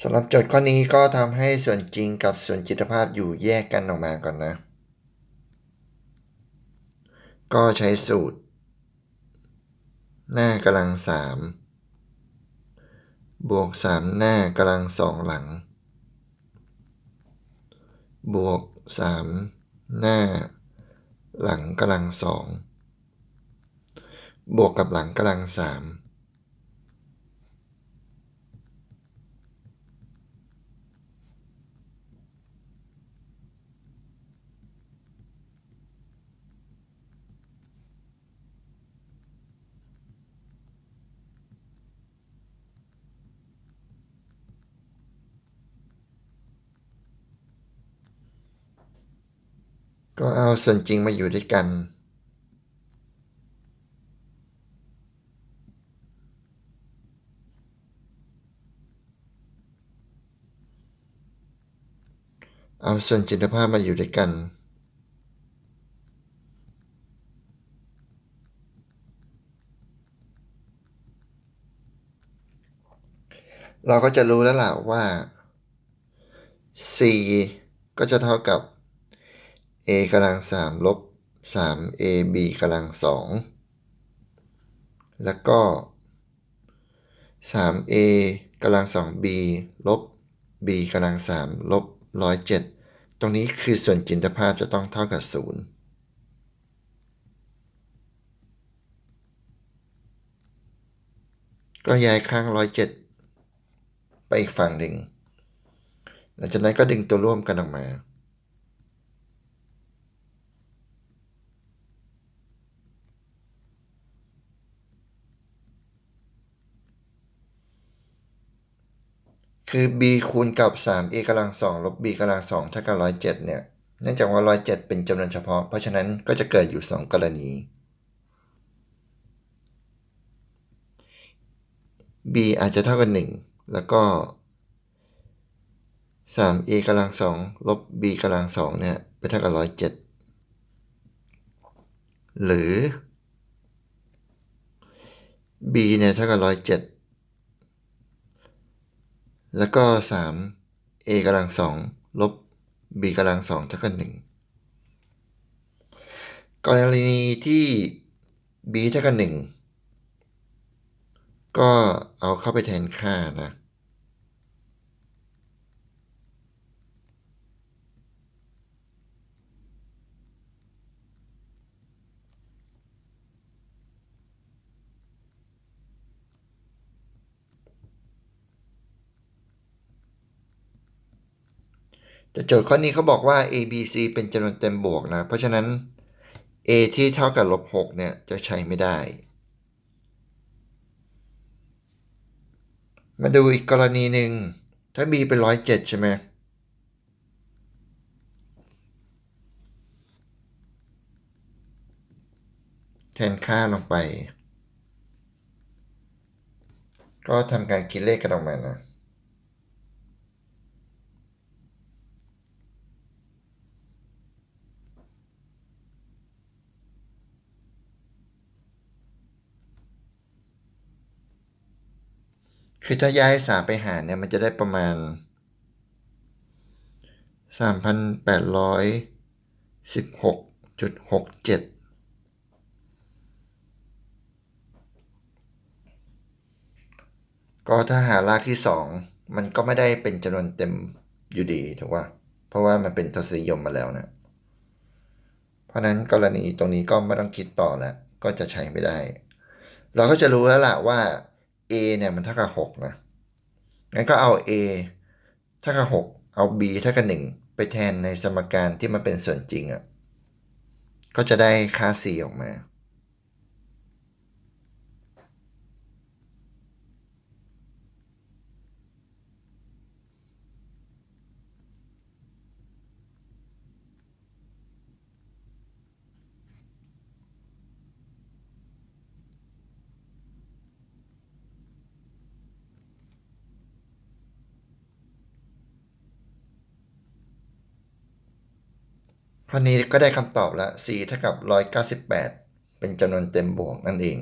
สำหรับโจทย์ข้อนี้ก็ทำให้ส่วนจริงกับส่วนจิตภาพอยู่แยกกันออกมาก่อนนะ ก็ใช้สูตร หน้ากำลังสามบวกสามหน้ากำลังสองหลัง บวกสามหน้า หลังกำลังสอง บวกกับหลังกำลังสาม ก็เอาส่วนจริงมาอยู่ด้วยกัน เอาส่วนจิตภาพมาอยู่ด้วยกันเราก็จะรู้แล้วล่ะว่า c ก็จะเท่ากับ a กำลังสามลบสาม ab กำลังสองแล้วก็สาม a กำลังสอง b ลบ b กำลังสามลบร้อยเจ็ดตรงนี้คือส่วนจินตภาพจะต้องเท่ากับศูนย์ก็ย้ายข้างร้อยเจ็ดไปอีกฝั่งหนึ่ง หลังจากนั้นก็ดึงตัวร่วมกันออกมา คือ b คูณกับ 3a กำลัง2ลบ b กำลัง2เท่ากับ107เนี่ย เนื่องจากว่า 107 เป็นจำนวนเฉพาะ เพราะฉะนั้นก็จะเกิดอยู่ 2 กรณี b อาจจะเท่ากับ 1 แล้วก็ 3a กำลัง2ลบ b กำลัง2เนี่ยไปเท่ากับ107 หรือ b เนี่ยเท่ากับ107 แล้วก็ 3 a กำลังสองลบ b กำลังสองเท่ากับ1กรณีที่ b เท่ากับ1ก็เอาเข้าไปแทนค่านะ แต่โจทย์ข้อนี้เขาบอกว่า a b c เป็นจำนวนเต็มบวกนะ เพราะฉะนั้น a ที่เท่ากับลบ6เนี่ยจะใช้ไม่ได้ มาดูอีกกรณีหนึ่ง ถ้า b เป็น107ใช่ไหมแทนค่าลงไป ก็ทำการคิดเลขกันออกมานะ คือถ้าย้ายสามไปหารเนี่ยมันจะได้ประมาณสามพันแปดร้อยสิบหกจุดหกเจ็ดก็ถ้าหารากที่สองมันก็ไม่ได้เป็นจำนวนเต็มอยู่ดีถูกป่ะเพราะว่ามันเป็นทศนิยมมาแล้วนะ เพราะนั้นกรณีตรงนี้ก็ไม่ต้องคิดต่อแล้ว ก็จะใช้ไม่ได้ เราก็จะรู้แล้วล่ะว่า a เนี่ยมันเท่ากับ6นะ งั้นก็เอา a เท่ากับ6เอา b เท่ากับ1ไปแทนในสมการที่มันเป็นส่วนจริงอะ่ะ ก็จะได้ค่า c ออกมา ข้อนี้ก็ได้คำตอบแล้ว c เท่ากับ 198 เป็นจำนวนเต็มบวกนั่นเอง